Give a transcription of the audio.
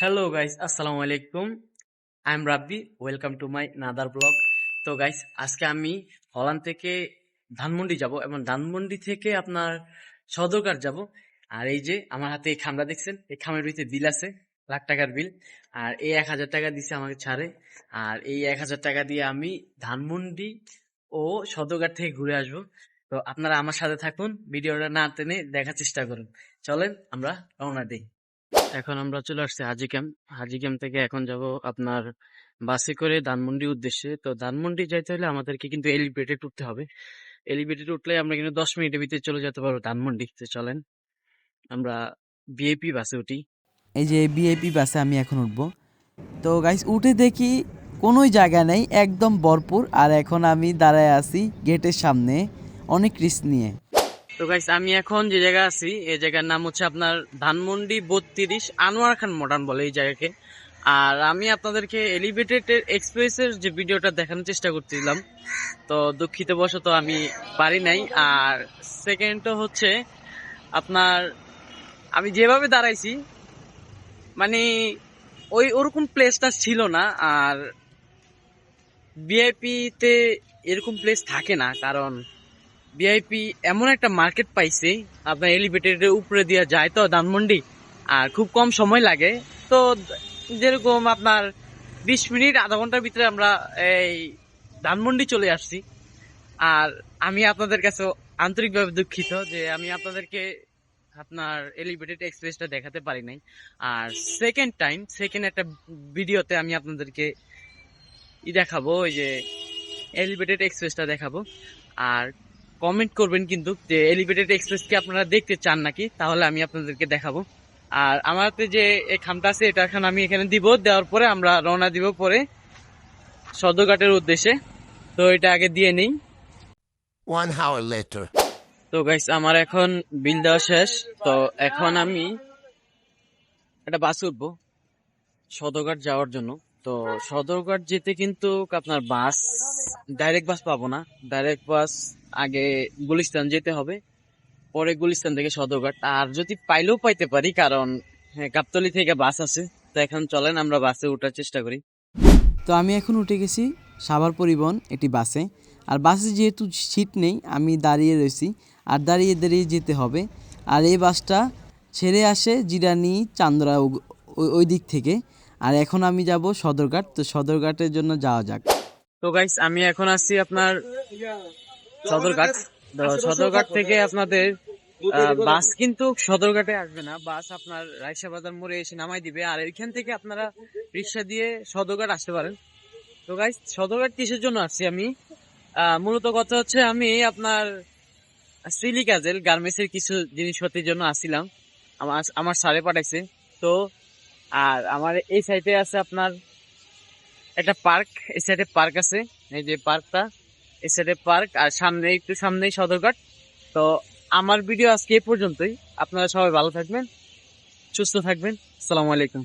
Hello guys আসসালামু আলাইকুম I am Rabbi welcome to my another blog তো guys আজকে আমি হলান থেকে ধানমন্ডি যাব এবং ধানমন্ডি থেকে আপনার সদরঘাট যাব। আর এই যে আমার হাতে এই খামটা দেখছেন? এই খামের ভিতরে বিল আছে, লাখ টাকার বিল। আর এই এক হাজার টাকা দিছে আমাকে ছাড়ে। আর এই এক হাজার টাকা দিয়ে আমি ধানমন্ডি ও সদরঘাট থেকে ঘুরে আসব। তো, আপনারা আমার সাথে থাকুন, ভিডিওটা না টেনে দেখার চেষ্টা করুন। চলেন, আমরা রওনা দিই। এখন আমরা চলে আসছি হাজি ক্যাম্প। হাজি ক্যাম্প থেকে এখন যাব আপনার বাসে করে ধানমন্ডি উদ্দেশ্যে। তো ধানমন্ডি যাইতে হলে আমাদেরকে কিন্তু এলিভেটেড উঠতে হবে। এলিভেটেড উঠলে আমরা কিন্তু দশ মিনিটের ভিতরে চলে যেতে পারব ধানমন্ডি। তো চলেন, আমরা বিএপি বাসে উঠি। এই যে বিএপি বাসে আমি এখন উঠবো। তো গাইস উঠে দেখি কোনো জায়গা নেই, একদম ভরপুর। আর এখন আমি দাঁড়ায় আছি গেটের সামনে, অনেক রিস্ক নিয়ে। তো গাইস আমি এখন যে জায়গা আছি এই জায়গার নাম হচ্ছে আপনার ধানমন্ডি বত্রিশ আনোয়ার খান মডার্ন বলে এই জায়গাকে। আর আমি আপনাদেরকে এলিভেটেড এক্সপ্রেসের যে ভিডিওটা দেখানোর চেষ্টা করছিলাম, তো দুঃখিত বশত আমি পারি নাই। আর সেকেন্ড হচ্ছে আপনার, আমি যেভাবে দাঁড়াইছি মানে ওই ওরকম প্লেসটা ছিল না, আর ভিআইপিতে এরকম প্লেস থাকে না, কারণ ভিআইপি এমন একটা মার্কেট পাইছি, আপনার এলিভেটেডের উপরে দিয়ে যায় তো ধানমন্ডি, আর খুব কম সময় লাগে। তো যেরকম আপনার বিশ মিনিট, আধা ঘণ্টার ভিতরে আমরা এই ধানমন্ডি চলে আসছি। আর আমি আপনাদের কাছে আন্তরিকভাবে দুঃখিত যে আমি আপনাদেরকে আপনার এলিভেটেড এক্সপ্রেসটা দেখাতে পারি নাই। আর সেকেন্ড টাইম সেকেন্ড একটা ভিডিওতে আমি আপনাদেরকে ই দেখাবো, ওই যে এলিভেটেড এক্সপ্রেসটা দেখাবো। আর কমেন্ট করবেন কিন্তু যে এলিভেটেড এক্সপ্রেস কি আপনারা দেখতে চান নাকি? তাহলে আমি আপনাদেরকে দেখাবো। আর আমার হাতে যে এই খামটা আছে এটা এখন আমি এখানে দিব। দেওয়ার পরে আমরা রওনা দিব পরে সদরঘাটের উদ্দেশ্যে। তো এটা আগে দিয়ে নেই। Hour later. তো গাইস আমার এখন বিল দেওয়া শেষ। তো এখন আমি একটা বাস উঠবো সদরঘাট যাওয়ার জন্য। তো সদরঘাট যেতে কিন্তু আপনার বাস ডাইরেক্ট বাস পাবো না। ডাইরেক্ট বাস আগে গুলিস্তান যেতে হবে পরে গুলিস্তান থেকে সদরঘাট। আর যদি পাইলেও পাইতে পারি কারণ হ্যাঁ গাবতলি থেকে বাস আছে তো এখন চলেন আমরা বাসে ওঠার চেষ্টা করি। তো আমি এখন উঠে গেছি সাভার পরিবহন একটি বাসে। আর বাসে যেহেতু সিট নেই আমি দাঁড়িয়ে রয়েছি। আর দাঁড়িয়ে দাঁড়িয়ে যেতে হবে। আর এই বাসটা ছেড়ে আসে জিরানি চান্দরা ওই দিক থেকে। আর এখন আমি যাব সদরঘাট তো সদরঘাটের জন্য যাওয়া যাক। তো গাইস আমি এখন আসছি আপনার সদরঘাট থেকে আপনাদের বাস কিন্তু সদরঘাটে আসবে না। বাস আপনার রাইসা বাজার মোড়ে এসে নামাই দিবে। আর এখান থেকে আপনারা রিক্সা দিয়ে সদরঘাট আসতে পারেন। তো গাইস সদরঘাট কিসের জন্য আসছি আমি? মূলত কথা হচ্ছে আমি আপনার সিলিকাজেল গার্মেন্টসের কিছু জিনিসপত্রের জন্য আসছিলাম। আমার আমার সারে পাঠাইছে। তো আর আমার এই সাইডে আছে আপনার একটা পার্ক। এই সাইডে পার্ক আছে। এই যে পার্কটা সাইডে পার্ক, আর সামনে, একটু সামনেই সদরঘাট। তো আমার ভিডিও আজকে এ পর্যন্তই। আপনারা সবাই ভালো থাকবেন, সুস্থ থাকবেন। আসসালামু আলাইকুম।